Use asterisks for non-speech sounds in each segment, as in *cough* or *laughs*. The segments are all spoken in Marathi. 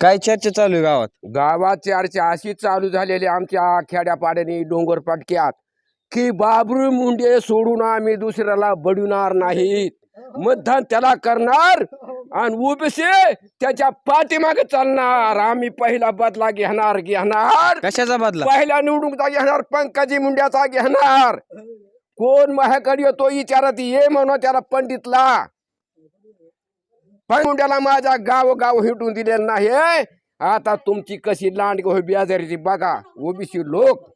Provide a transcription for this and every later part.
काय चर्चा चालू आहे गावात? गावात चर्चा अशी चालू झालेली आमच्या खेड्यापाड्याने डोंगर पटक्यात की बाबरू मुंडे सोडून आम्ही दुसऱ्याला बडविणार नाहीत. मतदान त्याला करणार आणि ओबीसी त्याच्या पाठीमागे चालणार. आम्ही पहिला बदला घेणार घेणार. कशाचा बदला? पहिला निवडणुकीचा घेणार पंकजी मुंड्याचा घेणार. कोण माझ्याकडे येतो विचारत ये म्हणून त्याला पंडितला. पण मुंड्याला माझ्या गाव गाव हिटून दिलेलं नाही आता तुमची कशी लांड हो बियाजारीची बघा ओबीसी लोक.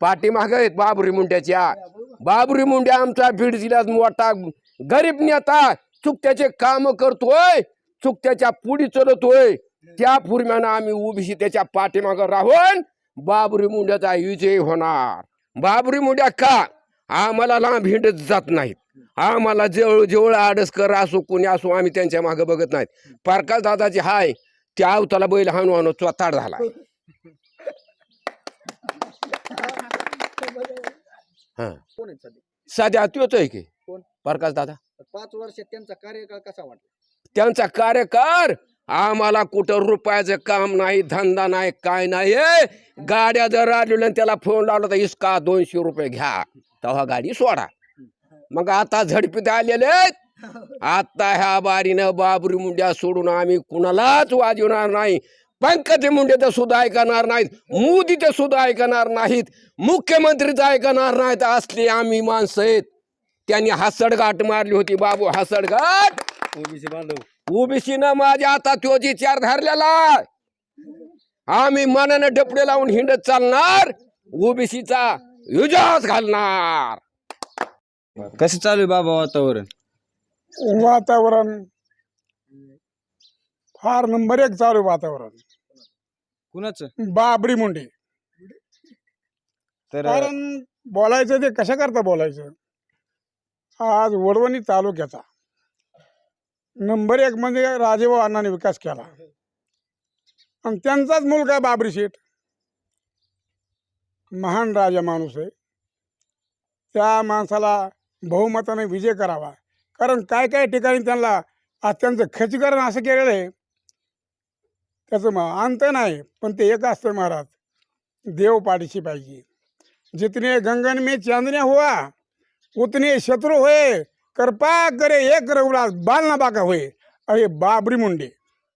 पाठीमाग आहेत बाबरी मुंड्याच्या. बाबरी मुंड्या आमचा बीड जिल्ह्यात मोठा गरीब नेता चुकत्याचे काम करतोय चुकत्याच्या पुढी चलतोय. त्या पूर्म्यानं आम्ही ओबीसी त्याच्या पाठीमाग राहून बाबरी मुंड्याचा विजय होणार. बाबरी मुंड्या का? आम्हाला लांब हिंडत जात नाहीत. आम्हाला जवळ जवळ आडसकर असो कोणी असो आम्ही त्यांच्या मागे बघत नाहीत. पारकाल दादाची हाय त्या अवताला बैल हाणू हाणू चोताड झाला. हा. कोण आहेत सध्या? सध्या तोच आहे की? कोण? प्रकाश दादा. पाच वर्षात त्यांचा कार्यकाळ कसा वाटला? त्यांचा कार्यकार आम्हाला कुठं रुपयाचं काम नाही धंदा नाही काय नाही. गाड्या जर आलेल्या त्याला फोन लावला तर इसका दोनशे रुपये घ्या. तेव्हा गाडी सोडा. मग आता झडपीत आलेले. *laughs* आता ह्या बारीनं बाबरी मुंड्या सोडून आम्ही कुणालाच वाजवणार नाही. पंकज मुंडे तर सुद्धा ऐकणार नाहीत. मोदी तर सुद्धा ऐकणार नाहीत. मुख्यमंत्रीच ऐकणार नाहीत. असले आम्ही माणसं आहेत. त्यांनी हसडगाठ मारली होती बाबू हसडगाठ ओबीसी बांधव. ओबीसी न माझ्या आता तो विचार धरलेला. आम्ही मनानं डपडे लावून हिंडत चालणार. ओबीसीचा युजास घालणार. कसं चालू आहे बाबा वातावरण? वातावरण फार नंबर एक चालू आहे वातावरण. कुणाचं? बाबरी मुंडे. तर कारण बोलायचं ते कशा करता बोलायचं? आज वडवणी तालुक्याचा. नंबर एक म्हणजे राजेभाऊ अण्णांनी विकास केला. आणि त्यांचाच मुलगा बाबरी शेठ. महान राजा माणूस आहे. त्या माणसाला बहुमताने विजय करावा. कारण काय काय ठिकाणी त्यांना अत्यंत खचकरण असं केलेलं आहे. त्याचं मग अंत नाही पण ते एक असतं महाराज देव पाठीशी पाहिजे. जितने गंगन में चांदने हुआ उतने शत्रू होय कृपा करे एक रघुराज बाल ना बाका होय अरे बाबरी मुंडे.